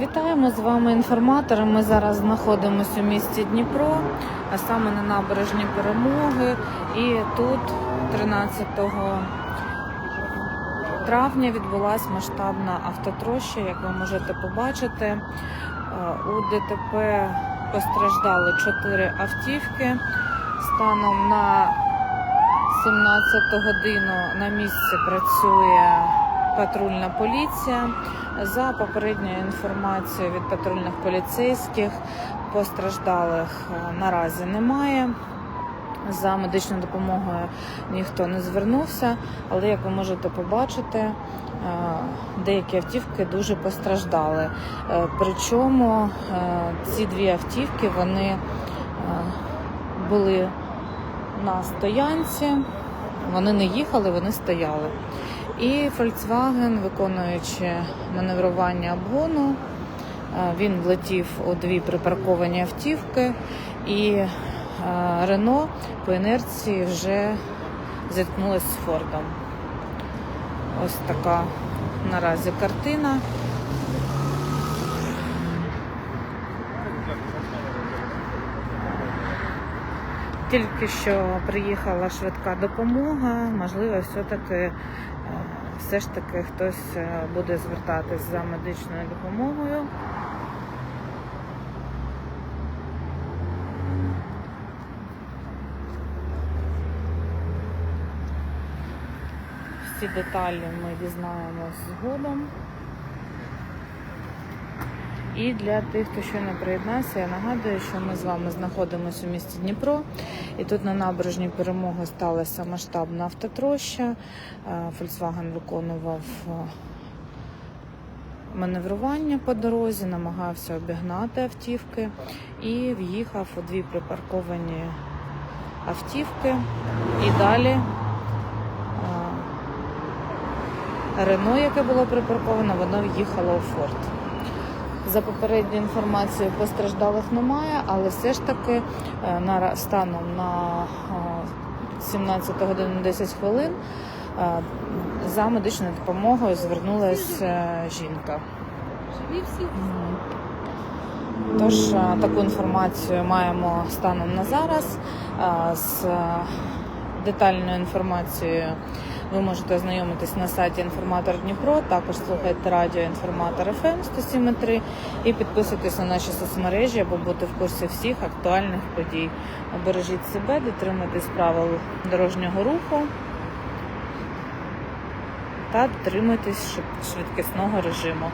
Вітаємо з вами інформатори. Ми зараз знаходимося у місті Дніпро, а саме на набережні перемоги, і тут 13 травня відбулася масштабна автотроща, як ви можете побачити. Е, У ДТП постраждали 4 автівки. Станом на 17 годину на місці працює патрульна поліція. За попередньою інформацією від патрульних поліцейських постраждалих е, наразі немає. За медичною допомогою ніхто не звернувся, але як ви можете побачити, е, деякі автівки дуже постраждали. Е, Причому е, ці дві автівки вони були на стоянці, вони не їхали, вони стояли. І Volkswagen, виконуючи маневрування обгону, він влетів у дві припарковані автівки, і Рено по інерції вже зіткнулася з Фордом. Ось така наразі картина. Тільки що приїхала швидка допомога, можливо, все-таки е, все ж таки хтось е, буде звертатись за медичною допомогою. Всі деталі ми дізнаємось згодом. І для тих, хто щойно приєднався, я нагадую, що ми з вами знаходимося у місті Дніпро, і тут на набережній перемоги сталася масштабна автотроща. Е, Volkswagen виконував е, маневрування по дорозі, намагався обігнати автівки і в'їхав у дві припарковані автівки. І далі Рено, яке було припарковано, воно в'їхало у форт. За попередньою інформацією постраждалих немає, але все ж таки е, на станом на е, 17 годину 10 хвилин е, за медичною допомогою звернулася е, жінка. Мгм. Тож е, таку інформацію маємо станом на зараз. Е, З е, детальною інформацією ви можете ознайомитись на сайті Інформатор Дніпро, також слухайте радіо Інформатор ФМ 107.3 і підписуйтесь на наші соцмережі, аби бути в курсі всіх актуальних подій. Обережіть себе, дотримуйтесь правил дорожнього руху та дотримуйтесь швидкісного режиму.